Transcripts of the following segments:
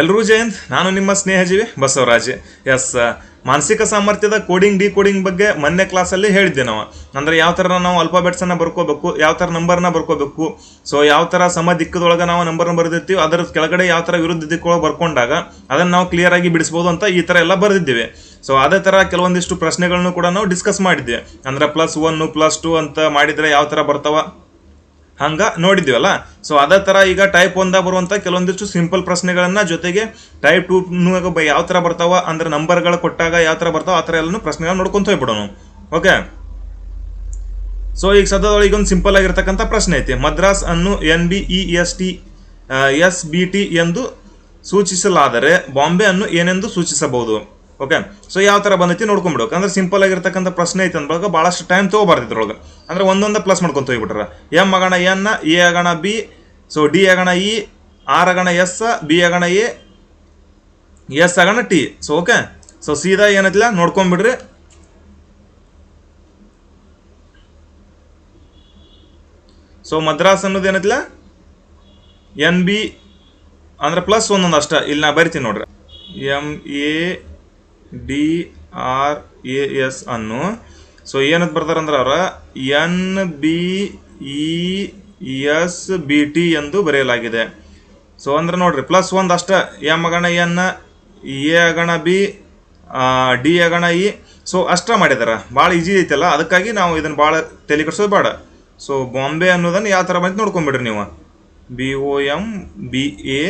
ಎಲ್ರೂ ಜಯಂತ್, ನಾನು ನಿಮ್ಮ ಸ್ನೇಹಜೀವಿ ಬಸವರಾಜ್. ಎಸ್ ಮಾನಸಿಕ ಸಾಮರ್ಥ್ಯದ ಕೋಡಿಂಗ್ ಡಿ ಕೋಡಿಂಗ್ ಬಗ್ಗೆ ಮೊನ್ನೆ ಕ್ಲಾಸಲ್ಲಿ ಹೇಳಿದ್ದೆ ನಾವು. ಅಂದರೆ ಯಾವ ಥರ ನಾವು ಅಲ್ಫಾಬೆಟ್ಸನ್ನು ಬರ್ಕೋಬೇಕು, ಯಾವ ಥರ ನಂಬರ್ನ ಬರ್ಕೋಬೇಕು. ಸೊ ಯಾವ ಥರ ಸಮ ದಿಕ್ಕದೊಳಗೆ ನಾವು ನಂಬರ್ನ ಬರೆದಿರ್ತೀವಿ, ಅದರ ಕೆಳಗಡೆ ಯಾವ ಥರ ವಿರುದ್ಧ ದಿಕ್ಕೊಳಗೆ ಬರ್ಕೊಂಡಾಗ ಅದನ್ನು ನಾವು ಕ್ಲಿಯರ್ ಆಗಿ ಬಿಡಿಸ್ಬೋದು ಅಂತ ಈ ಥರ ಎಲ್ಲ ಬರೆದಿದ್ದೀವಿ. ಸೊ ಅದೇ ಥರ ಕೆಲವೊಂದಿಷ್ಟು ಪ್ರಶ್ನೆಗಳನ್ನು ಕೂಡ ನಾವು ಡಿಸ್ಕಸ್ ಮಾಡಿದ್ವಿ. ಅಂದ್ರೆ ಪ್ಲಸ್ ಒನ್ನು ಪ್ಲಸ್ ಟು ಅಂತ ಮಾಡಿದರೆ ಯಾವ ಥರ ಬರ್ತಾವ? ಹಂಗ ನೋಡಿದ್ವಲ್ಲ ಸೊ ಅದೇ ಥರ ಈಗ ಟೈಪ್ ಒಂದಾಗ ಬರುವಂಥ ಕೆಲವೊಂದಿಷ್ಟು ಸಿಂಪಲ್ ಪ್ರಶ್ನೆಗಳನ್ನ ಜೊತೆಗೆ ಟೈಪ್ ಟೂ ಯಾವ ಥರ ಬರ್ತಾವ ಅಂದ್ರೆ ನಂಬರ್ಗಳು ಕೊಟ್ಟಾಗ ಯಾವ ಥರ ಬರ್ತಾವ ಆ ಥರ ಎಲ್ಲನೂ ಪ್ರಶ್ನೆಗಳನ್ನ ನೋಡ್ಕೊಂತ ಹೋಗ್ಬಿಡೋಣ. ಓಕೆ ಸೊ ಈಗ ಸದ್ಯದೊಳಗೆ ಒಂದು ಸಿಂಪಲ್ ಆಗಿರ್ತಕ್ಕಂಥ ಪ್ರಶ್ನೆ ಐತಿ. ಮದ್ರಾಸ್ ಅನ್ನು N B E S T S B T ಎಂದು ಸೂಚಿಸಲಾದರೆ ಬಾಂಬೆ ಅನ್ನು ಏನೆಂದು ಸೂಚಿಸಬಹುದು? ಓಕೆ ಸೊ ಯಾವ ಥರ ಬಂದೈತಿ ನೋಡ್ಕೊಂಡ್ಬಿಡ್ಬೇಕು ಅಂದ್ರೆ ಸಿಂಪಲ್ ಆಗಿರ್ತಕ್ಕಂಥ ಪ್ರಶ್ನೆ ಐತೆ ಅಂದ್ಬಳಕ ಭಾಳಷ್ಟು ಟೈಮ್ ತೊಗೋಬಾರ್ದು ಇದ್ರೊಳಗೆ. ಅಂದ್ರೆ ಒಂದೊಂದು ಪ್ಲಸ್ ಮಾಡ್ಕೊಂತ ಹೋಗ್ಬಿಟ್ರ ಎಂ ಆಗಣ ಎನ್ ಎ ಆಗಣ ಬಿ ಸೊ ಡಿ ಆಗಣ ಇ ಆರ್ ಆಗಣ ಎಸ್ ಬಿ ಆಗಣ ಎ ಎಸ್ ಆಗಣ ಟಿ ಸೊ ಓಕೆ ಸೊ ಸೀದಾ ಏನೈತಿಲ್ಲ? ನೋಡ್ಕೊಂಬಿಡ್ರಿ. ಸೊ ಮದ್ರಾಸ್ ಅನ್ನೋದು ಏನೈತಿಲ್ಲ? ಎನ್ ಬಿ ಅಂದ್ರೆ ಪ್ಲಸ್ ಒಂದೊಂದು ಅಷ್ಟ. ಇಲ್ಲಿ ನಾ ಬರಿತೀನಿ ನೋಡ್ರಿ. M A D R A S ಅನ್ನು. ಸೊ ಏನಂತ ಬರ್ತಾರಂದ್ರೆ ಅವರ N B E S B T ಎಂದು ಬರೆಯಲಾಗಿದೆ. ಸೊ ಅಂದ್ರೆ ನೋಡ್ರಿ ಪ್ಲಸ್ ಒಂದು ಅಷ್ಟ ಎಂ ಅಗಣ ಎನ್, ಎ ಅಗಣ ಬಿ ಡಿ ಗಣ ಇ. ಸೊ ಅಷ್ಟ ಮಾಡಿದಾರ. ಭಾಳ ಈಜಿ ಐತಲ್ಲ, ಅದಕ್ಕಾಗಿ ನಾವು ಇದನ್ನು ಭಾಳ ತಲೆ ಕಟ್ಸೋದು ಬೇಡ. ಸೊ ಬಾಂಬೆ ಅನ್ನೋದನ್ನು ಯಾವ ಥರ ಬಂತು ನೋಡ್ಕೊಂಬಿಡ್ರಿ ನೀವು. B O M B A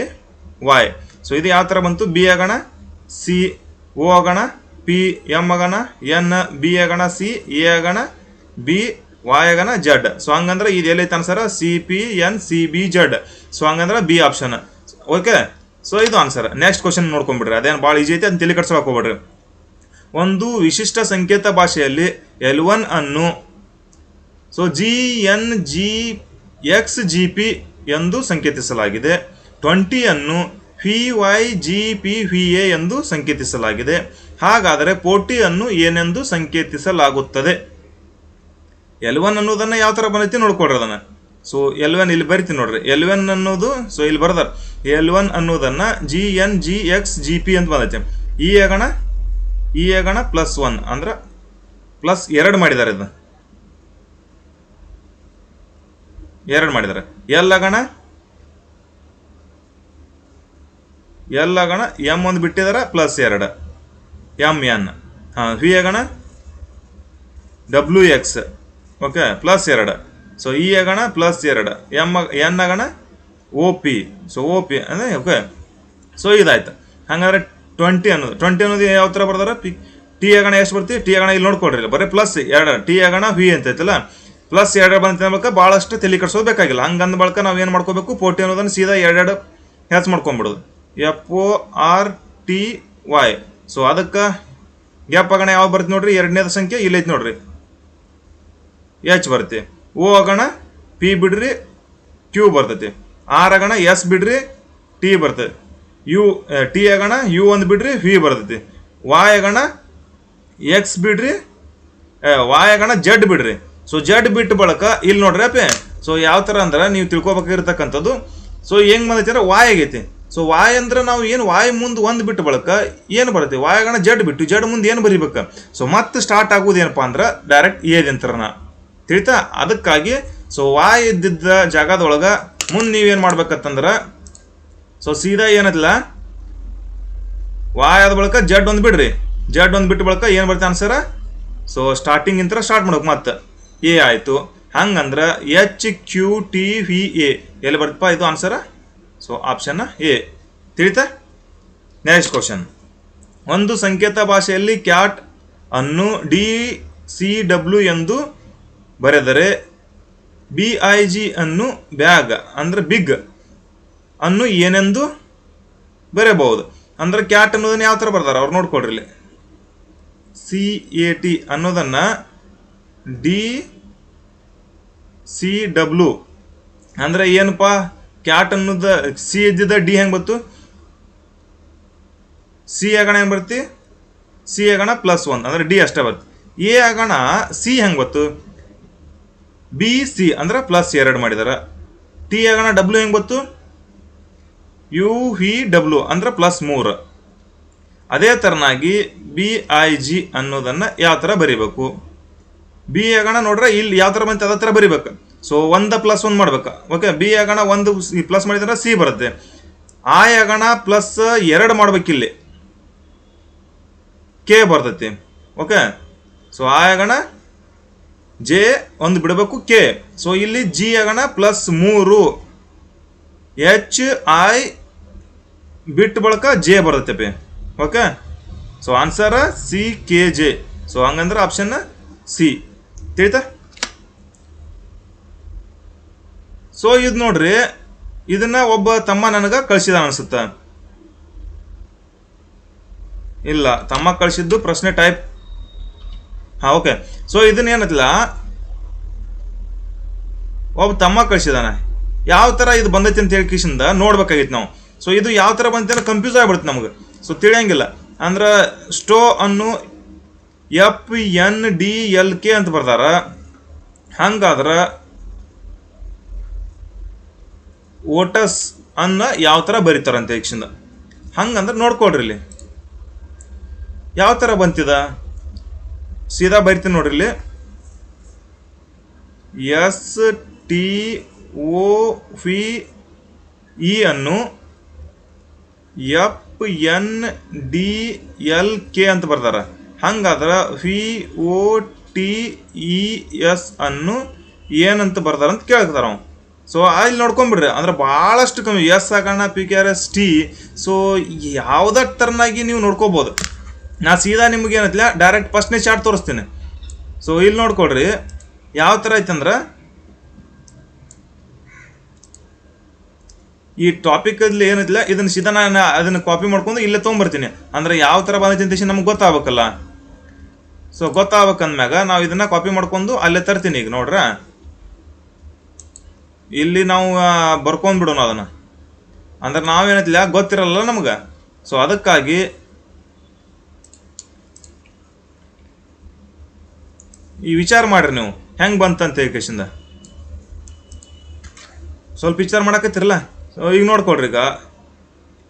Y so ಇದು ಯಾವ ಥರ ಬಂತು? ಬಿ ಗಣ ಸಿ ಓ ಆಗೋಣ ಪಿ ಎಂ ಆಗೋಣ ಎನ್, ಬಿ ಆಗೋಣ ಸಿ, ಎ ಗಣ ಬಿ, ವಾಯ್ ಆಗೋಣ ಜಡ್. ಸೊ ಹಂಗಂದ್ರೆ ಇದು ಎಲ್ಲೈತೆ answer C, P, N, C, B, Z. So ಹಂಗಂದ್ರೆ ಬಿ ಆಪ್ಷನ್ ಓಕೆ ಸೊ ಇದು ಆನ್ಸರ್ ನೆಕ್ಸ್ಟ್ ಕ್ವಶನ್ ನೋಡ್ಕೊಂಡ್ಬಿಡ್ರಿ. ಅದೇನು ಭಾಳ ಈಜಿ ಐತೆ, ಅದನ್ನ ತಲೆ ಕಟ್ಸೋಕೆ ಹೋಗ್ಬೇಡ್ರಿ. ಒಂದು ವಿಶಿಷ್ಟ ಸಂಕೇತ ಭಾಷೆಯಲ್ಲಿ ಎಲ್ ಒನ್ ಅನ್ನು so G, N, G, X, G, P ಎಂದು ಸಂಕೇತಿಸಲಾಗಿದೆ. ಟ್ವೆಂಟಿಯನ್ನು ಫಿ Y G P V A ಎಂದು ಸಂಕೇತಿಸಲಾಗಿದೆ. ಹಾಗಾದರೆ ಫೋರ್ಟಿಯನ್ನು ಏನೆಂದು ಸಂಕೇತಿಸಲಾಗುತ್ತದೆ? ಎಲ್ ಒನ್ ಅನ್ನೋದನ್ನ ಯಾವ ಥರ ಬಂದೈತಿ ನೋಡ್ಕೊಡ್ರಿ ಅದನ್ನ. ಸೊ ಎಲ್ ಒನ್ ಇಲ್ಲಿ ಬರಿತೀನಿ ನೋಡ್ರಿ. ಎಲ್ ಒನ್ ಅನ್ನೋದು ಸೊ ಇಲ್ಲಿ ಬರ್ದಾರ. ಎಲ್ ಒನ್ ಅನ್ನೋದನ್ನ G N G X G P ಅಂತ ಬಂದೈತೆ. ಈ ಎಗಣ ಈ ಎಗಣ ಪ್ಲಸ್ ಒನ್ ಅಂದ್ರೆ ಪ್ಲಸ್ ಎರಡು ಮಾಡಿದ್ದಾರೆ ಇದು ಎರಡು ಮಾಡಿದ್ದಾರೆ ಎಲ್ ಆಗಣ ಎಲ್ ಗಣ ಎಂ ಒಂದು ಬಿಟ್ಟಿದ್ದಾರೆ ಪ್ಲಸ್ ಎರಡು. ಎಂ ಎನ್ ಹಾಂ ವಿ ಗಣ ಡಬ್ಲ್ಯೂ ಎಕ್ಸ್ ಓಕೆ ಪ್ಲಸ್ ಎರಡು. ಸೊ ಇ ಗಣ ಪ್ಲಸ್ ಎರಡು. ಎಂ ಎನ್ ಗಣ O P so O P ಅಂದರೆ ಓಕೆ ಸೊ ಇದಾಯ್ತು. ಹಂಗಾದ್ರೆ ಟ್ವೆಂಟಿ ಅನ್ನೋದು. ಟ್ವೆಂಟಿ ಅನ್ನೋದು ಯಾವ ಥರ ಬರ್ತಾರೆ ಪಿ ಟಿ ಆಗಣ ಎಷ್ಟು ಬರ್ತೀವಿ ಟಿ ಗಣ ಇಲ್ಲಿ ನೋಡ್ಕೊಡ್ರಿ ಬರೀ ಪ್ಲಸ್ ಎರಡು. ಟಿ ಗಣ ವಿ ಅಂತ ಐತಲ್ಲ? ಪ್ಲಸ್ ಎರಡು ಬಂತ ಬಳಿಕ ಭಾಳಷ್ಟು ತಲೆ ಕಟ್ಸೋದು ಬೇಕಾಗಿಲ್ಲ. ಹಂಗಂದ ಬಳಿಕ ನಾವು ಏನು ಮಾಡ್ಕೋಬೇಕು? ಫೋರ್ಟಿ ಅನ್ನೋದನ್ನು ಸೀದಾ ಎರಡೆರಡು ಹೆಚ್ಚು ಮಾಡ್ಕೊಂಬಿಡೋದು F O R T Y so ಅದಕ್ಕೆ ಎಫ್ ಅಗಣ ಯಾವ ಬರ್ತಿ ನೋಡ್ರಿ? ಎರಡನೇದ ಸಂಖ್ಯೆ ಐತಿ ನೋಡ್ರಿ. ಎಚ್ ಬರ್ತಿ ಓ ಅಗಣ ಪಿ ಬಿಡ್ರಿ ಕ್ಯೂ ಬರ್ತೈತಿ. ಆರ್ ಅಗಣ ಎಸ್ ಬಿಡ್ರಿ ಟಿ ಬರ್ತೈತಿ. ಯು ಟಿ ಅಗಣ ಯು ಒಂದು ಬಿಡ್ರಿ ವಿ ಬರ್ತೈತಿ. ವಾಯ್ ಅಗಣ ಎಕ್ಸ್ ಬಿಡ್ರಿ ವಾಯ್ ಅಗಣ ಜಡ್ ಬಿಡ್ರಿ. ಸೊ ಜಡ್ ಬಿಟ್ಟು ಬಳಕ ಇಲ್ಲಿ ನೋಡ್ರಿ ಅಪ್ಪೆ. ಸೊ ಯಾವ ಥರ ಅಂದ್ರೆ ನೀವು ತಿಳ್ಕೊಬೇಕಾಗಿರ್ತಕ್ಕಂಥದ್ದು. ಸೊ ಹೆಂಗ್ ಬಂದೈತಿ ಅಂದ್ರೆ ವಾಯ್ ಆಗೈತಿ. ಸೊ ವಾಯ್ ಅಂದ್ರೆ ನಾವು ಏನು ವಾಯ್ ಮುಂದೆ ಒಂದು ಬಿಟ್ಟು ಬಳಕ ಏನು ಬರುತ್ತೆ? ವಾಯಗಣ ಜಡ್ ಬಿಟ್ಟು ಜಡ್ ಮುಂದೆ ಏನು ಬರಿಬೇಕು? ಸೊ ಮತ್ತೆ ಸ್ಟಾರ್ಟ್ ಆಗೋದು ಏನಪ್ಪಾ ಅಂದ್ರೆ ಡೈರೆಕ್ಟ್ ಏದ್ ಅಂತಾರನ. ತಿಳಿತಾ? ಅದಕ್ಕಾಗಿ ಸೊ ವಾಯ್ ಇದ್ದಿದ್ದ ಜಾಗದೊಳಗೆ ಮುಂದೆ ನೀವೇನು ಮಾಡ್ಬೇಕಂತಂದ್ರೆ ಸೊ ಸೀದಾ ಏನದಿಲ್ಲ ವಾಯ್ ಆದ ಬಳಕ ಜಡ್ ಒಂದು ಬಿಡ್ರಿ. ಜಡ್ ಒಂದು ಬಿಟ್ಟು ಬಳಕ ಏನು ಬರುತ್ತೆ ಅನ್ಸರ ಸೊ ಸ್ಟಾರ್ಟಿಂಗ್ ಇಂತ್ರ ಸ್ಟಾರ್ಟ್ ಮಾಡ್ಬೇಕು ಮತ್ತೆ. ಎ ಆಯಿತು. ಹಂಗಂದ್ರೆ ಎಚ್ ಕ್ಯೂ ಟಿ ವಿ ಎಲ್ಲಿ ಬರ್ತಪ್ಪ ಇದು ಆನ್ಸರ ಸೊ ಆಪ್ಷನ್ ಎ ತಿಳಿತಾ? ನೆಕ್ಸ್ಟ್ ಕ್ವಶನ್ ಒಂದು ಸಂಕೇತ ಭಾಷೆಯಲ್ಲಿ ಕ್ಯಾಟ್ ಅನ್ನು ಡಿ, ಸಿ, ಡಬ್ಲ್ಯೂ ಎಂದು ಬರೆದರೆ ಬಿ ಐ ಜಿ ಅನ್ನು ಬ್ಯಾಗ್, ಅಂದ್ರೆ ಬಿಗ್ ಅನ್ನು ಏನೆಂದು ಬರೆಯಬಹುದು. ಅಂದ್ರೆ ಕ್ಯಾಟ್ ಅನ್ನೋದನ್ನು ಯಾವ ಥರ ಬರ್ತಾರೆ? ಅವ್ರು ನೋಡ್ಕೊಡ್ರಿ ಇಲ್ಲಿ. ಸಿ ಎ ಟಿ ಅನ್ನೋದನ್ನು ಡಿ, ಸಿ, ಡಬ್ಲ್ಯೂ. ಅಂದ್ರೆ ಏನಪ್ಪಾ? ಕ್ಯಾಟ್ ಅನ್ನೋದ ಸಿ ಇದ್ದಿದ್ದ ಡಿ ಹೆಂಗೆ ಬಂತು? ಸಿ ಆಗಣ ಏನು ಬರ್ತಿ? ಸಿ ಆಗಣ ಪ್ಲಸ್ ಒನ್ ಅಂದ್ರೆ ಡಿ ಅಷ್ಟೇ ಬರ್ತಿ. ಎ ಆಗಣ ಸಿ ಹೆಂಗೆ ಬತ್ತು ಬಿ ಸಿ ಅಂದ್ರೆ ಪ್ಲಸ್ ಎರಡು ಮಾಡಿದಾರ. ಟಿ ಆಗಣ ಡಬ್ಲ್ಯೂ ಹೆಂಗೆ ಬಂತು? ಯು ವಿ ಡಬ್ಲ್ಯೂ ಅಂದ್ರೆ ಪ್ಲಸ್ ಮೂರು. ಅದೇ ಥರನಾಗಿ ಬಿ ಐ ಜಿ ಅನ್ನೋದನ್ನು ಯಾವ ಥರ ಬರಿಬೇಕು? ಬಿ ಆಗಣ ನೋಡ್ರೆ ಇಲ್ಲಿ ಯಾವ ಥರ ಬಂತು, ಅದ ಥರ ಬರಿಬೇಕು. ಸೊ ಒಂದು ಪ್ಲಸ್ ಒಂದು ಮಾಡ್ಬೇಕು. ಓಕೆ ಬಿ ಆಗಣ ಒಂದು ಪ್ಲಸ್ ಮಾಡಿದ್ರೆ ಸಿ ಬರುತ್ತೆ. ಆ ಆಗಣ ಪ್ಲಸ್ ಎರಡು ಮಾಡ್ಬೇಕಿಲ್ಲಿ ಕೆ ಬರ್ತೈತಿ. ಓಕೆ ಸೊ ಆಗಣ ಜೆ ಒಂದು ಬಿಡಬೇಕು ಕೆ ಸೊ ಇಲ್ಲಿ ಜಿ ಆಗಣ ಪ್ಲಸ್ ಮೂರು. ಎಚ್ ಐ ಬಿಟ್ಟು ಬಳಕ ಜೆ ಬರ್ತೈತೆ okay so answer C K J so ಹಂಗಂದ್ರೆ ಆಪ್ಷನ್ ಸಿ ತಿಳಿತಾ? ಸೊ ಇದು ನೋಡ್ರಿ, ಇದನ್ನ ಒಬ್ಬ ತಮ್ಮ ನನಗೆ ಕಳಿಸಿದ ಅನ್ಸುತ್ತ. ಇಲ್ಲ, ತಮ್ಮ ಕಳಿಸಿದ್ದು ಪ್ರಶ್ನೆ ಟೈಪ್ ಹಾ ಓಕೆ ಸೊ ಇದನ್ನ ಏನತ್ತಿಲ್ಲ? ಒಬ್ಬ ತಮ್ಮ ಕಳಿಸಿದಾನೆ. ಯಾವ ಥರ ಇದು ಬಂದೈತಿ ಅಂತ ಹೇಳಿ ಕಿಶಿಂದ ನೋಡ್ಬೇಕಾಗಿತ್ತು ನಾವು. ಸೊ ಇದು ಯಾವ ಥರ ಬಂತ ಕನ್ಫ್ಯೂಸ್ ಆಗ್ಬಿಡುತ್ತೆ ನಮಗೆ. ಸೊ ತಿಳಿಯಂಗಿಲ್ಲ. ಅಂದ್ರೆ ಸ್ಟೋ ಅನ್ನು F N D L K ಅಂತ ಬರ್ದಾರ. ಹಂಗಾದ್ರೆ ಓಟಸ್ ಅನ್ನ ಯಾವ ಥರ ಬರೀತಾರಂತೆ ಯಕ್ಷಿಂದ? ಹಂಗಂದ್ರೆ ನೋಡ್ಕೊಳ್ರಿ ಇಲ್ಲಿ. ಯಾವ ಥರ ಬಂತಿದ? ಸೀದಾ ಬರಿತೀನಿ ನೋಡ್ರಿ ಇಲ್ಲಿ. ಎಸ್ ಟಿ ಓ ಫಿ ಇ ಅನ್ನು F N D L K ಅಂತ ಬರ್ತಾರೆ ಹಂಗಾದ್ರೆ V O T E S ಅನ್ನು ಏನಂತ ಬರ್ತಾರಂತ ಕೇಳ್ತಾರೆ ಕೇಳ್ತಾರ ಅವ ಸೊ ಅಲ್ಲಿ ನೋಡ್ಕೊಂಬಿಡ್ರಿ. ಅಂದ್ರೆ ಭಾಳಷ್ಟು ಕಮ್ಮಿ. ಎಸ್ ಆಗೋಣ P K R S, T. So ಯಾವುದ ತರನಾಗಿ ನೀವು ನೋಡ್ಕೋಬೋದು. ನಾ ಸೀದಾ ನಿಮ್ಗೆ ಏನೈತಿಲ್ಲ ಡೈರೆಕ್ಟ್ ಫಸ್ಟ್ನೇ ಚಾರ್ಟ್ ತೋರಿಸ್ತೀನಿ. ಸೊ ಇಲ್ಲಿ ನೋಡ್ಕೊಳ್ರಿ. ಯಾವ ಥರ ಐತಂದ್ರೆ? ಈ ಟಾಪಿಕ್ ಅಲ್ಲಿ ಏನೈತಿಲ್ಲ ಇದನ್ನ ಸೀದಾ ನಾನು ಅದನ್ನ ಕಾಪಿ ಮಾಡ್ಕೊಂಡು ಇಲ್ಲೇ ತೊಗೊಂಬರ್ತೀನಿ. ಅಂದ್ರೆ ಯಾವ ಥರ ಬಂದೈತಿ ಅಂತ ನಮ್ಗೆ ಗೊತ್ತಾಗಬೇಕಲ್ಲ. ಸೊ ಗೊತ್ತಾಗಬೇಕಂದ್ಮ್ಯಾಗ ನಾವು ಇದನ್ನ ಕಾಪಿ ಮಾಡ್ಕೊಂಡು ಅಲ್ಲೇ ತರ್ತೀನಿ ಈಗ, ನೋಡ್ರ? ಇಲ್ಲಿ ನಾವು ಬರ್ಕೊಂಡ್ ಬಿಡೋಣ ಅದನ್ನ. ಅಂದ್ರೆ ನಾವೇನೈತಿಲ್ಲ ಗೊತ್ತಿರಲ್ಲ ನಮ್ಗೆ. ಸೊ ಅದಕ್ಕಾಗಿ ಈ ವಿಚಾರ ಮಾಡ್ರಿ ನೀವು. ಹೆಂಗೆ ಬಂತಂತ ಕೇಶಿಂದ ಸ್ವಲ್ಪ ವಿಚಾರ ಮಾಡಕತ್ತಿರಲ್ಲ? ಸೊ ಈಗ ನೋಡ್ಕೊಳ್ರಿ ಈಗ.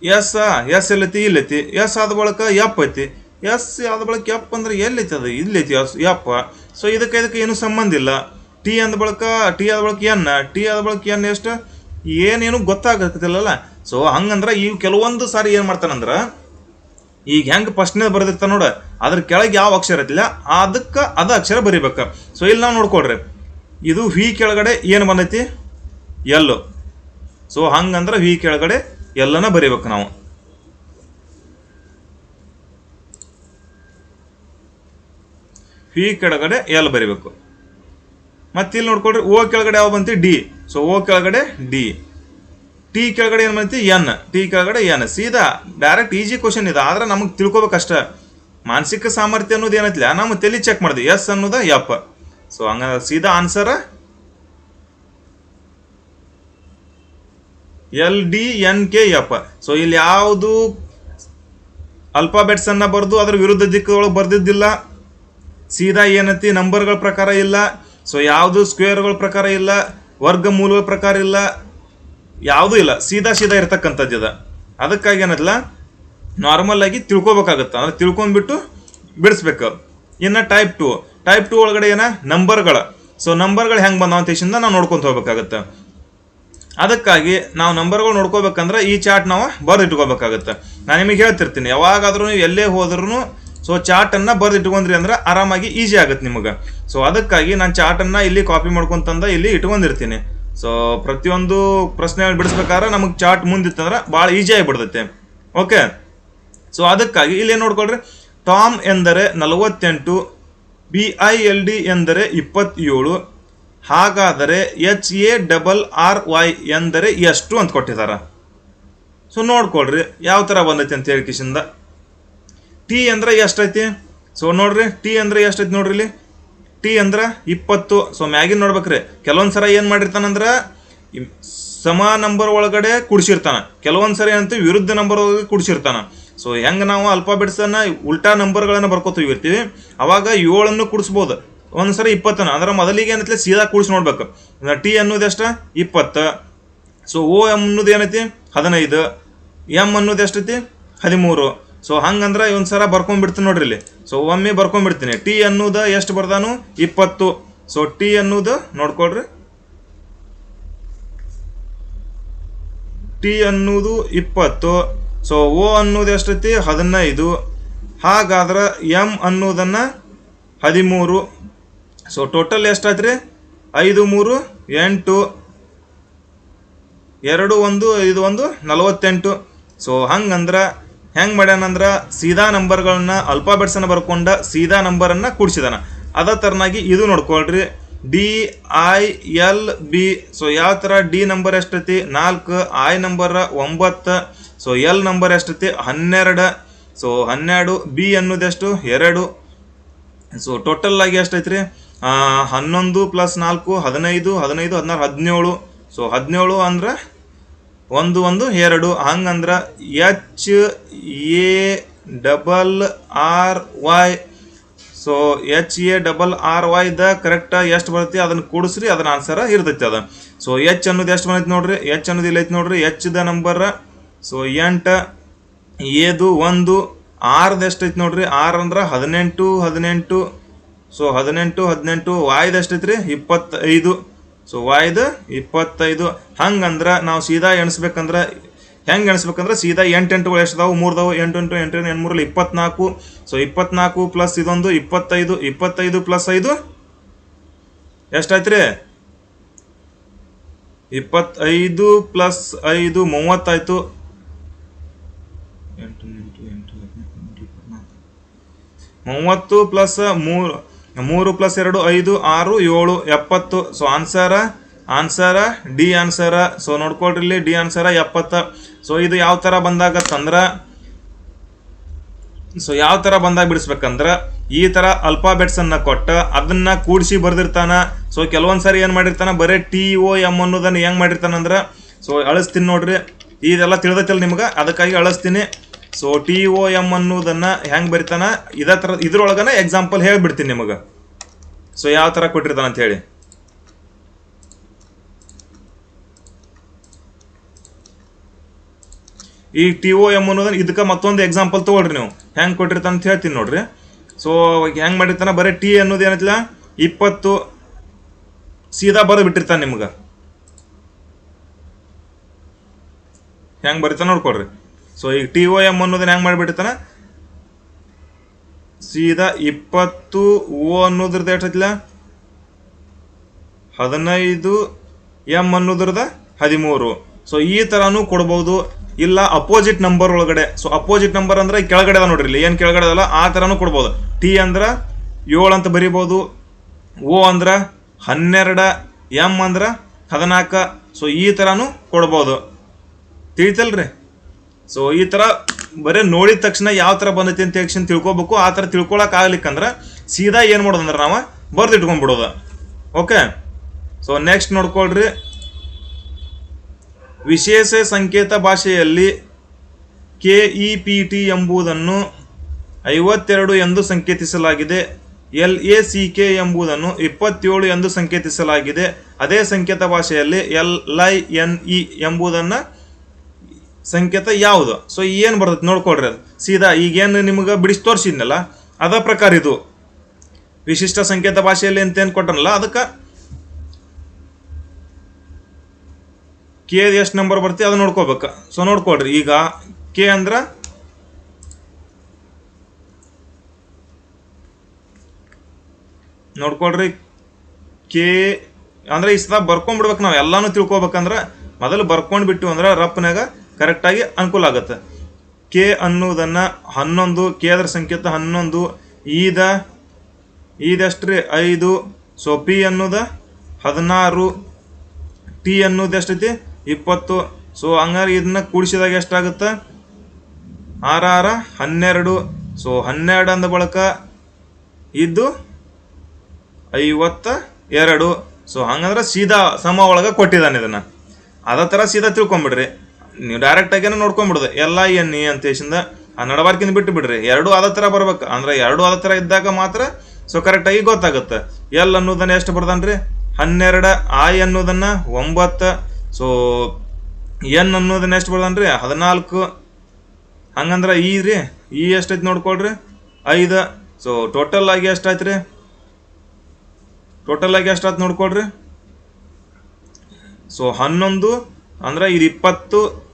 ಎಸ್ ಎಸ್ ಎಲ್ಲೈತಿ, ಇಲ್ಲೈತಿ. ಎಸ್ ಆದ ಬಳಿಕ ಎಪ್ ಐತಿ. ಎಸ್ ಆದ ಬಳಿಕ ಎಪ್ ಅಂದ್ರೆ ಎಲ್ಲೈತಿ ಅದು. ಇಲ್ಲೈತಿ ಎಸ್ ಎಪ್ ಸೊ ಇದಕ್ಕೆ ಇದಕ್ಕೆ ಏನು ಸಂಬಂಧ ಇಲ್ಲ. ಟಿ ಅಂದ ಬಳಿಕ ಟಿ ಆದ ಬಳಿಕ ಎನ್ ಟಿ ಆದ ಬಳಿಕ ಎನ್ ಎಷ್ಟು? ಏನೇನು ಗೊತ್ತಾಗತ್ತಿಲ್ಲಲ್ಲ ಸೊ ಹಂಗಂದ್ರೆ ಈ ಕೆಲವೊಂದು ಸಾರಿ ಏನು ಮಾಡ್ತಾನಂದ್ರೆ, ಈಗ ಹೆಂಗೆ ಫಸ್ಟ್ನೇ ಬರೆದಿರ್ತಾನೆ ನೋಡ, ಅದ್ರ ಕೆಳಗೆ ಯಾವ ಅಕ್ಷರ ಇರ್ತಿಲ್ಲ ಅದಕ್ಕೆ ಅದ ಅಕ್ಷರ ಬರಿಬೇಕು. ಸೊ ಇಲ್ಲಿ ನಾವು ನೋಡ್ಕೊಳ್ರಿ. ಇದು ವಿ ಕೆಳಗಡೆ ಏನು ಬಂದೈತಿ? ಎಲ್ಲು ಸೊ ಹಂಗಂದ್ರೆ ವಿ ಕೆಳಗಡೆ ಎಲ್ಲನ ಬರಿಬೇಕು ನಾವು. ವಿ ಕೆಳಗಡೆ ಎಲ್ ಬರಿಬೇಕು. ಮತ್ತೆ ಇಲ್ಲಿ ನೋಡ್ಕೊಳ್ರಿ ಓ ಕೆಳಗಡೆ ಯಾವ ಬಂತಿ? ಡಿ. ಸೊ ಓ ಕೆಳಗಡೆ ಡಿ. ಟಿ ಕೆಳಗಡೆ ಏನು ಬಂತಿ? ಎನ್. ಟಿ ಕೆಳಗಡೆ ಎನ್. ಸೀದಾ ಡೈರೆಕ್ಟ್ ಈಜಿ ಕ್ವಶನ್ ಇದೆ. ಆದ್ರೆ ನಮಗೆ ತಿಳ್ಕೊಬೇಕಷ್ಟ. ಮಾನಸಿಕ ಸಾಮರ್ಥ್ಯ ಅನ್ನೋದು ಏನೈತಿಲ್ಲ ನಮ್ಮ ತಲೆ ಚೆಕ್ ಮಾಡಿದ್ವಿ ಎಸ್ ಅನ್ನೋದ ಎಪ್ ಸೊ ಹಂಗ ಸೀದಾ answer L, D, N, K F so ಇಲ್ಲಿ ಯಾವುದು ಅಲ್ಫಾಬೆಟ್ಸ್ ಅನ್ನ ಬರೆದು ಅದ್ರ ವಿರುದ್ಧ ದಿಕ್ಕದೊಳಗೆ ಬರ್ದಿದ್ದಿಲ್ಲ. ಸೀದಾ ಏನತಿ? ನಂಬರ್ಗಳ ಪ್ರಕಾರ ಇಲ್ಲ. ಸೊ ಯಾವುದು ಸ್ಕ್ವೇರ್ಗಳ ಪ್ರಕಾರ ಇಲ್ಲ, ವರ್ಗ ಮೂಲಗಳ ಪ್ರಕಾರ ಇಲ್ಲ, ಯಾವುದೂ ಇಲ್ಲ. ಸೀದಾ ಸೀದಾ ಇರತಕ್ಕಂಥದ್ದು ಅದ ಅದಕ್ಕಾಗಿ ಏನಲ್ಲ ನಾರ್ಮಲ್ ಆಗಿ ತಿಳ್ಕೊಬೇಕಾಗತ್ತೆ. ಅಂದ್ರೆ ತಿಳ್ಕೊಂಡ್ಬಿಟ್ಟು ಬಿಡಿಸ್ಬೇಕು. ಇನ್ನು ಟೈಪ್ ಟು ಟೈಪ್ ಟು ಒಳಗಡೆ ಏನ? ನಂಬರ್ಗಳ ಸೊ ನಂಬರ್ಗಳು ಹೆಂಗೆ ಬಂದಾವ ಅಂತ ನಾವು ನೋಡ್ಕೊಂತ ಹೋಗ್ಬೇಕಾಗತ್ತೆ. ಅದಕ್ಕಾಗಿ ನಾವು ನಂಬರ್ಗಳು ನೋಡ್ಕೋಬೇಕಂದ್ರೆ ಈ ಚಾರ್ಟ್ ನಾವು ಬರೆದಿಟ್ಕೋಬೇಕಾಗತ್ತೆ. ನಾನು ನಿಮಗೆ ಹೇಳ್ತಿರ್ತೀನಿ. ಯಾವಾಗಾದ್ರೂ ಎಲ್ಲೇ ಹೋದ್ರೂ ಸೊ ಚಾರ್ಟನ್ನು ಬರೆದು ಇಟ್ಕೊಂಡ್ರಿ ಅಂದ್ರೆ ಆರಾಮಾಗಿ ಈಸಿ ಆಗುತ್ತೆ ನಿಮಗೆ. ಸೊ ಅದಕ್ಕಾಗಿ ನಾನು ಚಾರ್ಟನ್ನು ಇಲ್ಲಿ ಕಾಪಿ ಮಾಡ್ಕೊಂತಂದ ಇಲ್ಲಿ ಇಟ್ಕೊಂಡಿರ್ತೀನಿ. ಸೊ ಪ್ರತಿಯೊಂದು ಪ್ರಶ್ನೆ ಬಿಡಿಸ್ಬೇಕಾದ್ರೆ ನಮಗೆ ಚಾರ್ಟ್ ಮುಂದಿತ್ತಂದ್ರೆ ಭಾಳ ಈಸಿ ಆಗಿಬಿಡ್ತೈತೆ ಓಕೆ ಸೊ ಅದಕ್ಕಾಗಿ ಇಲ್ಲಿ ನೋಡ್ಕೊಳ್ರಿ? ಟಾಮ್ ಎಂದರೆ ನಲವತ್ತೆಂಟು ಬಿ ಐ ಎಲ್ ಡಿ ಎಂದರೆ ಇಪ್ಪತ್ತೇಳು, ಹಾಗಾದರೆ H A double R Y ಎಂದರೆ ಎಷ್ಟು ಅಂತ ಕೊಟ್ಟಿದ್ದಾರೆ. ಸೊ ನೋಡ್ಕೊಳ್ರಿ, ಯಾವ ಥರ ಬಂದೈತೆ ಅಂತ ಹೇಳಿ ಕಿಶಿಂದ. ಟಿ ಅಂದ್ರೆ ಎಷ್ಟೈತಿ? ಸೊ ನೋಡ್ರಿ ಟಿ ಅಂದ್ರೆ ಎಷ್ಟೈತಿ ನೋಡ್ರಿ ಇಲ್ಲಿ? ಟಿ ಅಂದ್ರೆ ಇಪ್ಪತ್ತು. ಸೊ ಮ್ಯಾಗಿನ ನೋಡ್ಬೇಕ್ರಿ. ಕೆಲವೊಂದು ಸಲ ಏನು ಮಾಡಿರ್ತಾನಂದ್ರೆ ಸಮ ನಂಬರ್ ಒಳಗಡೆ ಕುಡಿಸಿರ್ತಾನ. ಕೆಲವೊಂದು ಸರಿ ವಿರುದ್ಧ ನಂಬರ್ ಒಳಗೆ ಕುಡಿಸಿರ್ತಾನ. ಸೊ ಹೆಂಗೆ ನಾವು ಅಲ್ಫಾಬೆಟ್ಸನ್ನು ಉಲ್ಟಾ ನಂಬರ್ಗಳನ್ನು ಬರ್ಕೋತ ಇರ್ತೀವಿ ಅವಾಗ ಏಳನ್ನು ಕುಡಿಸ್ಬೋದು. ಒಂದ್ಸರಿ ಇಪ್ಪತ್ತನ ಅಂದ್ರೆ ಮೊದಲಿಗೆ ಏನೈತಿ? ಸೀದಾ ಕೂಡಿಸಿ ನೋಡ್ಬೇಕು. ಟಿ ಅನ್ನೋದು ಎಷ್ಟ? ಇಪ್ಪತ್ತು. ಸೊ ಓ ಅನ್ನೋದು ಏನೈತಿ? ಹದಿನೈದು. ಎಂ ಅನ್ನೋದು ಎಷ್ಟೈತಿ? ಹದಿಮೂರು. ಸೊ ಹಂಗಂದ್ರೆ ಒಂದು ಸಲ ಬರ್ಕೊಂಡ್ಬಿಡ್ತೀನಿ ನೋಡ್ರಿ ಇಲ್ಲಿ. ಸೊ ಒಮ್ಮೆ ಬರ್ಕೊಂಡ್ಬಿಡ್ತೀನಿ ಟಿ ಅನ್ನೋದು ಎಷ್ಟು ಬರ್ದಾನು? ಇಪ್ಪತ್ತು. ಸೊ ಟಿ ಅನ್ನೋದು ನೋಡ್ಕೊಳ್ರಿ. ಟಿ ಅನ್ನೋದು ಇಪ್ಪತ್ತು. ಸೊ ಓ ಅನ್ನೋದು ಎಷ್ಟೈತಿ? ಹದಿನೈದು. ಹಾಗಾದ್ರೆ ಎಂ ಅನ್ನೋದನ್ನು ಹದಿಮೂರು. ಸೊ ಟೋಟಲ್ ಎಷ್ಟಾಯ್ತು ಐದು, ಮೂರು, ಎಂಟು. ಎರಡು, ಒಂದು, ಐದು, ಒಂದು, ನಲವತ್ತೆಂಟು. ಸೊ ಹಂಗಂದ್ರೆ ಹೆಂಗೆ ಮಾಡ್ಯಾನಂದ್ರೆ ಸೀದಾ ನಂಬರ್ಗಳನ್ನ ಅಲ್ಫಾಬೆಟ್ಸನ್ನು ಬರ್ಕೊಂಡ ಸೀದಾ ನಂಬರನ್ನು ಕೂಡಿಸಿದಾನ. ಅದೇ ತರನಾಗಿ ಇದು ನೋಡ್ಕೊಳ್ರಿ. D I L B so ಯಾವ ಥರ ಡಿ ನಂಬರ್ ಎಷ್ಟೈತಿ? ನಾಲ್ಕು ಐ ನಂಬರ್ ಒಂಬತ್ತು. ಸೊ ಎಲ್ ನಂಬರ್ ಎಷ್ಟೈತಿ? ಹನ್ನೆರಡು. ಸೊ ಹನ್ನೆರಡು ಬಿ ಅನ್ನೋದೆಷ್ಟು ಎರಡು. ಸೊ ಟೋಟಲ್ ಆಗಿ ಎಷ್ಟೈತ್ರಿ? ಹನ್ನೊಂದು ಪ್ಲಸ್ ನಾಲ್ಕು, ಹದಿನೈದು ಹದಿನೈದು, ಹದಿನಾರು, ಹದಿನೇಳು. ಸೊ ಹದಿನೇಳು ಅಂದ್ರೆ ಒಂದು ಒಂದು ಎರಡು ಹಂಗಂದ್ರ H A double R Y so H A double R Y the correct ಎಷ್ಟು ಬರುತ್ತೆ ಅದನ್ನ ಕೂಡಿಸ್ರಿ, ಅದನ್ನ ಆನ್ಸರ್ ಇರ್ತೈತಿ ಅದ. ಸೊ ಎಚ್ ಅನ್ನೋದು ಎಷ್ಟು ಬಂದೈತಿ ನೋಡ್ರಿ? ಎಚ್ ಅನ್ನೋದು ಇಲ್ಲೈತಿ ನೋಡ್ರಿ? ಎಚ್ ದ ನಂಬರ್ ಸೊ ಎಂಟು ಎದು ಒಂದು ಆರ್ದು ಎಷ್ಟೈತಿ ನೋಡ್ರಿ? ಆರ್ ಅಂದ್ರೆ ಹದಿನೆಂಟು ಹದಿನೆಂಟು ಸೊ ಹದಿನೆಂಟು ಹದಿನೆಂಟು ವಾಯ್ದು ಎಷ್ಟೈತಿ ರೀ ಇಪ್ಪತ್ತೈದು. ಸೊ ವಾಯ್ದು ಇಪ್ಪತ್ತೈದು? ಹಂಗಂದ್ರೆ ನಾವು ಸೀದಾ ಎಣಿಸ್ಬೇಕಂದ್ರೆ, ಹೆಂಗೆ ಎಣಿಸ್ಬೇಕಂದ್ರೆ ಸೀದಾ ಎಂಟು ಎಂಟುಗಳು ಎಷ್ಟಿದಾವು ಮೂರ್ದಾವು ಎಂಟು ಎಂಟು ಎಂಟು ಎಂಟು ಮೂರಲ್ಲಿ, ಇಪ್ಪತ್ನಾಲ್ಕು. ಸೊ ಇಪ್ಪತ್ನಾಲ್ಕು ಪ್ಲಸ್ ಇದೊಂದು ಇಪ್ಪತ್ತೈದು ಇಪ್ಪತ್ತೈದು ಪ್ಲಸ್ ಐದು? ಎಷ್ಟಾಯ್ತು ರೀ ಇಪ್ಪತ್ತೈದು ಪ್ಲಸ್ ಐದು, ಮೂವತ್ತಾಯ್ತು. ಮೂವತ್ತು ಪ್ಲಸ್ ಮೂರು ಮೂರು ಪ್ಲಸ್ ಎರಡು ಐದು ಆರು ಏಳು ಎಪ್ಪತ್ತು. So answer answer D answer so ನೋಡ್ಕೊಳ್ರಿ ಇಲ್ಲಿ ಡಿ ಆನ್ಸರ ಎಪ್ಪತ್ತ. ಸೊ ಇದು ಯಾವ ಥರ ಬಂದಾಗತ್ತಂದ್ರೆ ಸೊ ಯಾವ ಥರ ಬಂದಾಗ ಬಿಡಿಸ್ಬೇಕಂದ್ರ, ಈ ಥರ ಅಲ್ಫಾಬೆಟ್ಸ್ ಅನ್ನ ಕೊಟ್ಟ ಅದನ್ನ ಕೂಡಿಸಿ ಬರ್ದಿರ್ತಾನ. ಸೊ ಕೆಲವೊಂದ್ಸರಿ ಏನು ಮಾಡಿರ್ತಾನೆ, ಬರೀ ಟಿ ಒ ಎಂ ಅನ್ನೋದನ್ನ ಹೆಂಗೆ ಮಾಡಿರ್ತಾನಂದ್ರೆ ಸೊ ಅಳಿಸ್ತೀನಿ ನೋಡ್ರಿ. ಇದೆಲ್ಲ ತಿಳಿದೈತಿಲ್ಲ ನಿಮ್ಗೆ, ಅದಕ್ಕಾಗಿ ಅಳಿಸ್ತೀನಿ. ಸೊ ಟಿ ಒ ಎಂ ಅನ್ನೋದನ್ನ ಹೆಂಗ್ ಬರಿತಾನ? ಇದೇ ಥರ ಇದ್ರೊಳಗನ ಎಕ್ಸಾಂಪಲ್ ಹೇಳ್ಬಿಡ್ತೀನಿ ನಿಮಗೆ. ಸೊ ಯಾವ ಥರ ಕೊಟ್ಟಿರ್ತಾನ ಅಂತ ಹೇಳಿ. ಈ ಟಿ ಒ ಎಂ ಅನ್ನೋದನ್ನ ಇದಕ್ಕೆ ಮತ್ತೊಂದು ಎಕ್ಸಾಂಪಲ್ ತಗೊಳ್ರಿ ನೀವು. ಹೆಂಗೆ ಕೊಟ್ಟಿರ್ತಾನ ಅಂತ ಹೇಳ್ತೀನಿ ನೋಡ್ರಿ. ಸೊ ಹೆಂಗೆ ಮಾಡಿರ್ತಾನ? ಬರೀ ಟಿ ಅನ್ನೋದು ಏನೈತಿಲ್ಲ? ಇಪ್ಪತ್ತು ಸೀದಾ ಬರೆದು ಬಿಟ್ಟಿರ್ತಾನೆ ನಿಮ್ಗೆ. ಹೆಂಗೆ ಬರಿತಾನ ನೋಡ್ಕೊಳ್ರಿ. ಸೊ ಈಗ ಟಿ ಒ ಎಂ ಅನ್ನೋದನ್ನ ಹೆಂಗೆ ಮಾಡಿಬಿಟ್ಟಿರ್ತಾನ? ಸೀದಾ ಇಪ್ಪತ್ತು ಓ ಅನ್ನೋದ್ರದ್ದು ಎಷ್ಟಿಲ್ಲ ಹದಿನೈದು ಎಂ ಅನ್ನೋದ್ರದ ಹದಿಮೂರು. ಸೊ ಈ ಥರನೂ ಕೊಡ್ಬೋದು. ಇಲ್ಲ ಅಪೋಸಿಟ್ ನಂಬರ್ ಒಳಗಡೆ. ಸೊ ಅಪೋಸಿಟ್ ನಂಬರ್ ಅಂದ್ರೆ ಕೆಳಗಡೆ ಅದ ನೋಡ್ರಿ ಏನು ಕೆಳಗಡೆ ಅದಲ್ಲ? ಆ ಥರನೂ ಕೊಡ್ಬೋದು. ಟಿ ಅಂದ್ರೆ ಏಳು ಅಂತ ಬರಿಬೋದು. ಓ ಅಂದ್ರೆ ಹನ್ನೆರಡ, ಎಂ ಅಂದ್ರೆ ಹದಿನಾಲ್ಕ. ಸೊ ಈ ಥರನೂ ಕೊಡ್ಬೋದು. ತಿಳಿತಲ್ರಿ? ಸೊ ಈ ಥರ ಬರೀ ನೋಡಿದ ತಕ್ಷಣ ಯಾವ ಥರ ಬಂದೈತಿ ಅಂತ ತಕ್ಷಣ ತಿಳ್ಕೊಬೇಕು. ಆ ಥರ ತಿಳ್ಕೊಳಕ್ ಆಗ್ಲಿಕ್ಕಂದ್ರೆ ಸೀದಾ ಏನು ಮಾಡೋದಂದ್ರೆ ನಾವು ಬರ್ದು ಇಟ್ಕೊಂಡ್ಬಿಡೋದು ಓಕೆ ಸೊ ನೆಕ್ಸ್ಟ್ ನೋಡ್ಕೊಳ್ರಿ. ವಿಶೇಷ ಸಂಕೇತ ಭಾಷೆಯಲ್ಲಿ ಕೆ ಇ ಪಿ ಟಿ ಎಂಬುದನ್ನು ಐವತ್ತೆರಡು ಎಂದು ಸಂಕೇತಿಸಲಾಗಿದೆ. ಎಲ್ ಎ ಸಿ ಕೆ ಎಂಬುದನ್ನು ಇಪ್ಪತ್ತೇಳು ಎಂದು ಸಂಕೇತಿಸಲಾಗಿದೆ. ಅದೇ ಸಂಕೇತ ಭಾಷೆಯಲ್ಲಿ ಎಲ್ ಐ ಎನ್ ಇ ಎಂಬುದನ್ನು ಸಂಕೇತ ಯಾವುದು? ಸೊ ಏನು ಬರ್ತೈತೆ ನೋಡ್ಕೊಳ್ರಿ ಅದು. ಸೀದಾ ಈಗೇನು ನಿಮ್ಗೆ ಬಿಡಿಸಿ ತೋರಿಸಿದ್ನಲ್ಲ, ಅದ ಪ್ರಕಾರ ಇದು. ವಿಶಿಷ್ಟ ಸಂಕೇತ ಭಾಷೆಯಲ್ಲಿ ಅಂತ ಏನು ಕೊಟ್ಟನಲ್ಲ ಅದಕ್ಕೆ ಕೆ ಎಷ್ಟು ನಂಬರ್ ಬರ್ತಿ ಅದು ನೋಡ್ಕೋಬೇಕು. ಸೊ ನೋಡ್ಕೊಳ್ರಿ. ಈಗ ಕೆ ಅಂದ್ರೆ ನೋಡ್ಕೊಳ್ರಿ, ಕೆ ಅಂದ್ರೆ ಇಷ್ಟ ಬರ್ಕೊಂಡ್ಬಿಡ್ಬೇಕು ನಾವು. ಎಲ್ಲಾನು ತಿಳ್ಕೊಬೇಕಂದ್ರೆ ಮೊದಲು ಬರ್ಕೊಂಡು ಬಿಟ್ಟು ಅಂದ್ರೆ ರಪ್ನಾಗ ಕರೆಕ್ಟಾಗಿ ಅನುಕೂಲ ಆಗುತ್ತೆ. ಕೆ ಅನ್ನೋದನ್ನ ಹನ್ನೊಂದು, ಕೆ ಅದರ ಸಂಕೇತ ಹನ್ನೊಂದು ಈದ ಈದೆಷ್ಟ್ರಿ ಐದು. ಸೊ ಪಿ ಅನ್ನೋದ ಹದಿನಾರು ಟಿ ಅನ್ನೋದು ಎಷ್ಟೈತಿ ಇಪ್ಪತ್ತು. ಸೊ ಹಂಗಾರೆ ಇದನ್ನ ಕೂಡಿಸಿದಾಗ ಎಷ್ಟಾಗುತ್ತೆ? ಆರ ಆರ ಹನ್ನೆರಡು. ಸೊ ಹನ್ನೆರಡು ಅಂದ ಬಳಕ ಇದ್ದು ಐವತ್ತ ಎರಡು. ಸೊ ಹಂಗಂದ್ರೆ ಸೀದಾ ಸಮ ಒಳಗೆ ಕೊಟ್ಟಿದ್ದಾನೆ ಇದನ್ನ. ಅದೇ ಥರ ಸೀದಾ ತಿಳ್ಕೊಂಬಿಡ್ರಿ. ನೀವು ಡೈರೆಕ್ಟ್ ಆಗೇನ ಎಲ್ಲ ಎನ್ ಅಂತ ಹೇಸಿಂದ ಆ ನಡಬಾರ್ಕಿಂದ ಬಿಟ್ಟು ಬಿಡ್ರಿ. ಎರಡು ಅದ ಥರ ಬರ್ಬೇಕು. ಅಂದ್ರೆ ಎರಡು ಅದ ಥರ ಇದ್ದಾಗ ಮಾತ್ರ ಸೊ ಕರೆಕ್ಟಾಗಿ ಗೊತ್ತಾಗುತ್ತೆ. ಎಲ್ ಅನ್ನೋದನ್ನ ಎಷ್ಟು ಬರ್ದನ್ರಿ? ಹನ್ನೆರಡು. ಆಯ್ ಅನ್ನೋದನ್ನ ಒಂಬತ್ತು. ಸೊ ಎನ್ ಅನ್ನೋದನ್ನ ಎಷ್ಟು ಬರ್ದನ್ರಿ? ಹದಿನಾಲ್ಕು. ಹಂಗಂದ್ರೆ ಈ ರೀ? ಈ ಎಷ್ಟೈತಿ ನೋಡ್ಕೊಳ್ರಿ? ಐದು. ಸೊ ಟೋಟಲ್ ಆಗಿ ಎಷ್ಟಾಯ್ತು ರೀ ಟೋಟಲ್ ಆಗಿ ಎಷ್ಟಾಯ್ತು ನೋಡ್ಕೊಳ್ರಿ? ಸೊ ಹನ್ನೊಂದು. ಅಂದ್ರೆ ಇದು ಇಪ್ಪತ್ತು.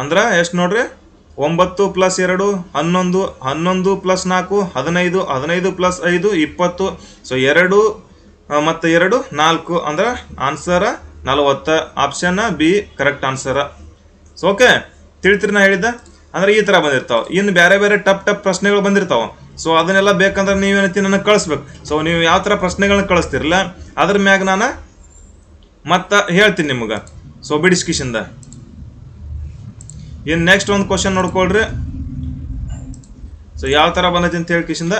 ಅಂದ್ರೆ ಎಷ್ಟು ನೋಡ್ರಿ? ಒಂಬತ್ತು ಪ್ಲಸ್ ಎರಡು, ಹನ್ನೊಂದು ಹನ್ನೊಂದು ಪ್ಲಸ್ ನಾಲ್ಕು, ಹದಿನೈದು ಹದಿನೈದು ಪ್ಲಸ್ ಐದು, ಇಪ್ಪತ್ತು. ಸೊ ಎರಡು ಮತ್ತು ಎರಡು, ನಾಲ್ಕು ಅಂದ್ರೆ ಆನ್ಸರ ನಲವತ್ತ. Option B correct answer so okay ತಿಳ್ತಿರಿ ನಾ ಹೇಳಿದ್ದೆ? ಅಂದ್ರೆ ಈ ಥರ ಬಂದಿರ್ತಾವ. ಇನ್ನು ಬೇರೆ ಬೇರೆ ಟಪ್ ಟಪ್ ಪ್ರಶ್ನೆಗಳು ಬಂದಿರ್ತಾವ. ಸೊ ಅದನ್ನೆಲ್ಲ ಬೇಕಂದ್ರೆ ನೀವೇನೈತಿ ನನಗೆ ಕಳಿಸ್ಬೇಕು. ಸೊ ನೀವು ಯಾವ ಥರ ಪ್ರಶ್ನೆಗಳನ್ನ ಕಳಿಸ್ತಿರಲ್ಲ, ಅದ್ರ ಮ್ಯಾಗ ನಾನು ಮತ್ತೆ ಹೇಳ್ತೀನಿ ನಿಮಗೆ. ಸೊ ಬಿಡಿಸ್ಕಿಶಿಂದ ಇನ್ನು ನೆಕ್ಸ್ಟ್ ಒಂದು ಕ್ವಶನ್ ನೋಡ್ಕೊಳ್ರಿ. ಸೊ ಯಾವ ಥರ ಬಂದೈತಿ ಅಂತ ಹೇಳಿ ಕಿಶಿಂದ.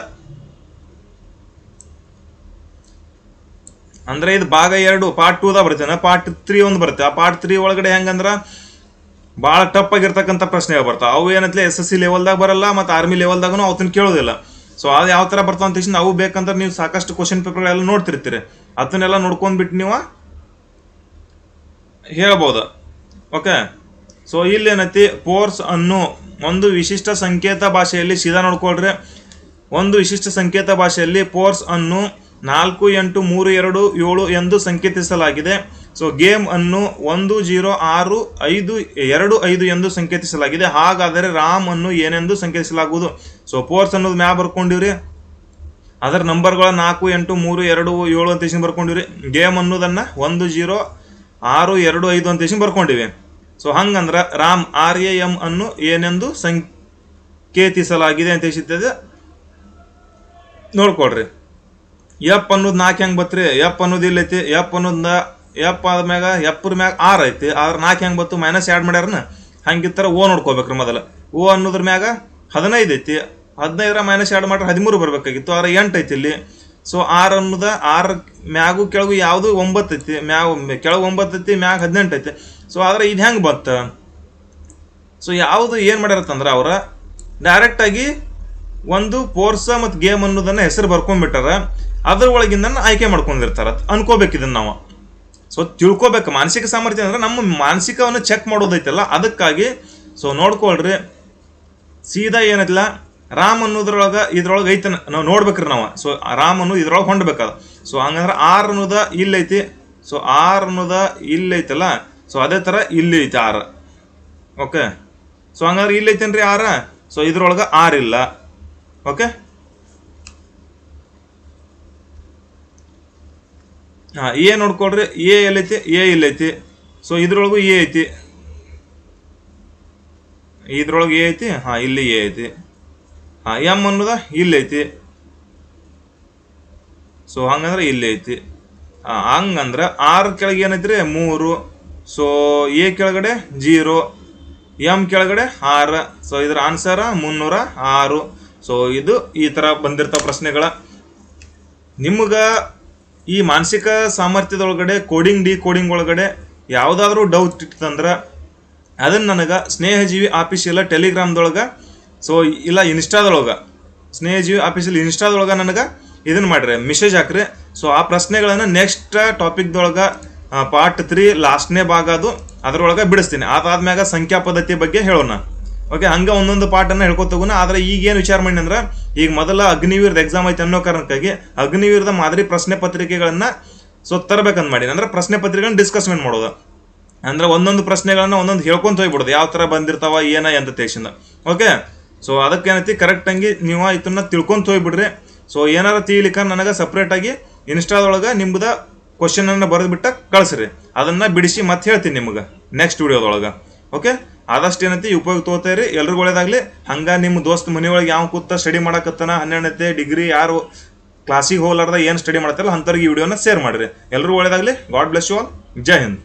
ಅಂದ್ರೆ ಇದು ಭಾಗ ಎರಡು ಪಾರ್ಟ್ ಟೂದ ಬರ್ತೇನೆ ಪಾರ್ಟ್ ತ್ರೀ ಒಂದು ಬರುತ್ತೆ. ಆ ಪಾರ್ಟ್ ತ್ರೀ ಒಳಗಡೆ ಹೆಂಗಂದ್ರ ಭಾಳ ಟಫ್ ಆಗಿರ್ತಕ್ಕಂಥ ಪ್ರಶ್ನೆಗಳು ಬರ್ತಾವೆ. ಅವು ಏನಂತಲೇ ಎಸ್ ಎಸ್ ಸಿ ಲೆವೆಲ್ದಾಗ ಬರಲ್ಲ, ಮತ್ತು ಆರ್ಮಿ ಲೆವೆಲ್ದಾಗೂ ಅವತ್ತಿನ ಕೇಳೋದಿಲ್ಲ. ಸೊ ಅದು ಯಾವ ಥರ ಬರ್ತಾವ ಅಂತ ಅವು ಬೇಕಂದ್ರೆ ನೀವು ಸಾಕಷ್ಟು ಕ್ವಶನ್ ಪೇಪರ್ಗಳೆಲ್ಲ ನೋಡ್ತಿರ್ತೀರಿ. ಅದನ್ನೆಲ್ಲ ನೋಡ್ಕೊಂಡ್ಬಿಟ್ಟು ನೀವು ಹೇಳ್ಬೋದು. ಓಕೆ ಸೊ ಇಲ್ಲೇನೈತಿ ಪೋರ್ಸ್ ಅನ್ನು ಒಂದು ವಿಶಿಷ್ಟ ಸಂಕೇತ ಭಾಷೆಯಲ್ಲಿ, ಸೀದಾ ನೋಡ್ಕೊಳ್ರಿ. ಒಂದು ವಿಶಿಷ್ಟ ಸಂಕೇತ ಭಾಷೆಯಲ್ಲಿ ಪೋರ್ಸ್ ಅನ್ನು ನಾಲ್ಕು, ಎಂಟು, ಮೂರು, ಎರಡು, ಏಳು ಎಂದು ಸಂಕೇತಿಸಲಾಗಿದೆ. ಸೊ ಗೇಮ್ ಅನ್ನು ಒಂದು, ಜೀರೋ, ಆರು, ಐದು, ಎರಡು, ಐದು ಎಂದು ಸಂಕೇತಿಸಲಾಗಿದೆ. ಹಾಗಾದರೆ ರಾಮ್ ಅನ್ನು ಏನೆಂದು ಸಂಕೇತಿಸಲಾಗುವುದು? ಸೊ ಪೋರ್ಸ್ ಅನ್ನೋದು ಮ್ಯಾ ಬರ್ಕೊಂಡಿವ್ರಿ. ಅದರ ನಂಬರ್ಗಳ ನಾಲ್ಕು, ಎಂಟು, ಮೂರು, ಎರಡು, ಏಳು ಅಂತ ಬರ್ಕೊಂಡಿವ್ರಿ. ಗೇಮ್ ಅನ್ನೋದನ್ನ ಒಂದು, ಜೀರೋ, ಆರು, ಎರಡು, ಐದು ಅಂತ ಬರ್ಕೊಂಡಿವಿ. ಸೊ ಹಂಗಂದ್ರೆ ರಾಮ್ ಆರ್ ಎ ಎಂ ಅನ್ನು ಏನೆಂದು ಸಂಕೇತಿಸಲಾಗಿದೆ ಅಂತ ಹೇಳಿದ್ದೆ ನೋಡ್ಕೊಳ್ರಿ. ಎಪ್ ಅನ್ನೋದು ನಾಲ್ಕು ಹೆಂಗೆ ಬತ್ರಿ? ಎಪ್ ಅನ್ನೋದು ಇಲ್ಲೈತಿ ಎಪ್ ಅನ್ನೋದ ಎಪ್ ಆದ್ಮ್ಯಾಗ ಎಪ್ಪರ ಮ್ಯಾಗ ಆರ್ ಐತಿ, ಆದ್ರೆ ನಾಲ್ಕು ಹೆಂಗೆ ಬತ್ತು? ಮೈನಸ್ ಎರಡು ಮಾಡ್ಯಾರನ? ಹಂಗಿತ್ತರ ಓ ನೋಡ್ಕೋಬೇಕ್ರಿ ಮೊದಲು. ಓ ಅನ್ನೋದ್ರ ಮ್ಯಾಗ ಹದಿನೈದು ಐತಿ, ಹದಿನೈದರ ಮೈನಸ್ ಎರಡು ಮಾಡ್ರೆ ಹದಿಮೂರು ಬರಬೇಕಾಗಿತ್ತು, ಆದ್ರೆ ಎಂಟು ಐತಿ ಇಲ್ಲಿ. ಸೊ ಆರ್ ಅನ್ನೋದ ಆರ್ ಮ್ಯಾಗು ಕೆಳಗು ಯಾವುದು ಒಂಬತ್ತು ಐತಿ, ಮ್ಯಾಗ ಕೆಳಗೆ ಒಂಬತ್ತು ಐತಿ, ಮ್ಯಾಗ ಹದಿನೆಂಟು ಐತಿ. ಸೊ ಆದರೆ ಇದು ಹೆಂಗೆ ಬಂತ? ಸೊ ಯಾವುದು ಏನು ಮಾಡ್ಯಾರತ್ತಂದ್ರೆ ಅವರ ಡೈರೆಕ್ಟಾಗಿ ಒಂದು ಪೋರ್ಸ ಮತ್ತು ಗೇಮ್ ಅನ್ನೋದನ್ನ ಹೆಸರು ಬರ್ಕೊಂಡ್ಬಿಟ್ಟಾರ ಅದ್ರ ಒಳಗಿಂದ ಆಯ್ಕೆ ಮಾಡ್ಕೊಂಡಿರ್ತಾರ. ಅನ್ಕೋಬೇಕು ಇದನ್ನ ನಾವು. ಸೊ ತಿಳ್ಕೊಬೇಕು. ಮಾನಸಿಕ ಸಾಮರ್ಥ್ಯ ಅಂದ್ರೆ ನಮ್ಮ ಮಾನಸಿಕವನ್ನು ಚೆಕ್ ಮಾಡೋದೈತಲ್ಲ, ಅದಕ್ಕಾಗಿ. ಸೊ ನೋಡ್ಕೊಳ್ರಿ. ಸೀದಾ ಏನಿಲ್ಲ ರಾಮ್ ಅನ್ನೋದ್ರೊಳಗೆ ಇದ್ರೊಳಗೆ ಐತೆ ನಾವು ನೋಡ್ಬೇಕ್ರಿ ನಾವು. ಸೊ ರಾಮ್ ಅನ್ನೋದು ಇದ್ರೊಳಗೆ ಹೊಂಡ್ಬೇಕದ ಸೊ ಹಂಗಂದ್ರೆ ಆರ್ ಅನ್ನೋದ ಇಲ್ಲೈತಿ. ಸೊ ಆರ್ ಅನ್ನೋದ ಇಲ್ಲೈತಲ್ಲ? ಸೊ ಅದೇ ಥರ ಇಲ್ಲಿ ಐತೆ ಆರ್. ಓಕೆ ಸೊ ಹಂಗಾದ್ರೆ ಇಲ್ಲೈತೇನ್ರಿ ಆರ? ಸೊ ಇದ್ರೊಳಗೆ ಆರ್ ಇಲ್ಲ. ಓಕೆ ಹಾಂ, ಎ ನೋಡ್ಕೊಳ್ರಿ. ಎ ಎಲ್ಲೈತಿ? ಎ ಇಲ್ಲೈತಿ. ಸೊ ಇದ್ರೊಳಗೂ ಎ ಐತಿ. ಇದ್ರೊಳಗೆ ಎ ಐತಿ? ಹಾಂ, ಇಲ್ಲಿ ಎ ಐತಿ. ಹಾಂ, ಎಂ ಅನ್ನೋದ ಇಲ್ಲೈತಿ ಸೊ ಹಂಗಂದ್ರೆ ಇಲ್ಲಿ ಐತಿ. ಹಾಂ, ಹಂಗಂದ್ರೆ ಆರ್ ಕೆಳಗೆ ಏನೈತ್ರಿ? ಮೂರು. ಸೊ ಎ ಕೆಳಗಡೆ ಜೀರೋ ಎಂ ಕೆಳಗಡೆ ಆರು. ಸೊ ಇದರ ಆನ್ಸರ್ ಮುನ್ನೂರ ಆರು. ಸೊ ಇದು ಈ ಥರ ಬಂದಿರ್ತಾವ ಪ್ರಶ್ನೆಗಳ. ನಿಮ್ಗೆ ಈ ಮಾನಸಿಕ ಸಾಮರ್ಥ್ಯದೊಳಗಡೆ ಕೋಡಿಂಗ್ ಡಿ ಕೋಡಿಂಗ್ ಒಳಗಡೆ ಯಾವುದಾದ್ರೂ ಡೌಟ್ ಇತ್ತಂದ್ರೆ ಅದನ್ನು ನನಗೆ ಸ್ನೇಹಜೀವಿ ಟೆಲಿಗ್ರಾಮ್ ಟೆಲಿಗ್ರಾಮ್ದೊಳಗೆ ಸೊ ಇಲ್ಲ ಇನ್ಸ್ಟಾದೊಳಗೆ, ಸ್ನೇಹಜೀವಿ ಆಫೀಸಲ್ಲಿ ಇನ್ಸ್ಟಾದೊಳಗೆ ನನಗೆ ಇದನ್ನು ಮಾಡ್ರಿ ಮೆಸೇಜ್ ಹಾಕ್ರಿ. ಸೊ ಆ ಪ್ರಶ್ನೆಗಳನ್ನು ನೆಕ್ಸ್ಟ್ ಟಾಪಿಕ್ದೊಳಗೆ ಪಾರ್ಟ್ ತ್ರೀ ಲಾಸ್ಟ್ನೇ ಭಾಗ ಅದು. ಅದರೊಳಗೆ ಬಿಡಿಸ್ತೀನಿ. ಅದಾದ್ಮ್ಯಾಗ ಸಂಖ್ಯಾ ಪದ್ಧತಿ ಬಗ್ಗೆ ಹೇಳೋಣ. ಓಕೆ ಹಂಗೆ ಒಂದೊಂದು ಪಾಠನ್ನು ಹೇಳ್ಕೊತಗೋಣ ಆದ್ರೆ ಈಗ ಏನು ವಿಚಾರ ಮಾಡಿ ಅಂದ್ರೆ, ಈಗ ಮೊದಲ ಅಗ್ನಿವೀರದ ಎಕ್ಸಾಮ್ ಐತೆ ಅನ್ನೋ ಕಾರಣಕ್ಕಾಗಿ ಅಗ್ನಿವೀರದ ಮಾದರಿ ಪ್ರಶ್ನೆ ಪತ್ರಿಕೆಗಳನ್ನ ಸೊ ತರಬೇಕಂತ ಮಾಡಿ ಅಂದ್ರೆ ಪ್ರಶ್ನೆ ಪತ್ರಿಕೆಗಳನ್ನ ಡಿಸ್ಕಸ್ಮೆಂಟ್ ಮಾಡೋದು. ಅಂದ್ರೆ ಒಂದೊಂದು ಪ್ರಶ್ನೆಗಳನ್ನ ಒಂದೊಂದು ಹೇಳ್ಕೊಂತ ಹೋಗ್ಬಿಡೋದು. ಯಾವ ತರ ಬಂದಿರ್ತಾವ, ಏನ ಅಂತ ತೇಷಿಂದ ಓಕೆ ಸೊ ಅದಕ್ಕೆ ಏನೈತಿ ಕರೆಕ್ಟ್ ಆಗಿ ನೀವು ಇದನ್ನ ತಿಳ್ಕೊಂತ ಹೋಗ್ಬಿಡ್ರಿ. ಸೊ ಏನಾರ ತಿಳಿಲಿಕ್ಕ ನನಗೆ ಸಪ್ರೇಟಾಗಿ ಇನ್ಸ್ಟಾದೊಳಗೆ ನಿಮ್ದ ಕ್ವಶನ್ ಅನ್ನ ಬರೆದು ಬಿಟ್ಟ ಕಳಿಸ್ರಿ. ಅದನ್ನ ಬಿಡಿಸಿ ಮತ್ತೆ ಹೇಳ್ತೀನಿ ನಿಮ್ಗೆ ನೆಕ್ಸ್ಟ್ ವಿಡಿಯೋದೊಳಗೆ. ಓಕೆ ಆದಷ್ಟು ಏನೈತಿ ಉಪಯೋಗ ತಗೋತೀರಿ ಎಲ್ರಿಗೂ ಒಳ್ಳೇದಾಗ್ಲಿ. ಹಂಗ ನಿಮ್ಮ ದೋಸ್ತ್ ಮನೆಯೊಳಗೆ ಯಾವ ಕೂತ ಸ್ಟಡಿ ಮಾಡಕತ್ತಾನ ಹನ್ನೆರಡನೇ ಡಿಗ್ರಿ ಯಾರು ಕ್ಲಾಸಿಗೆ ಹೋಗ್ಲಾರ್ದ ಏನು ಸ್ಟಡಿ ಮಾಡ್ತಾರಲ್ಲ ಅಂಥವ್ರಿಗೆ ಈ ವಿಡಿಯೋನ ಶೇರ್ ಮಾಡಿರಿ. ಎಲ್ಲರೂ ಒಳ್ಳೇದಾಗ್ಲಿ. God bless you all Jai Hind.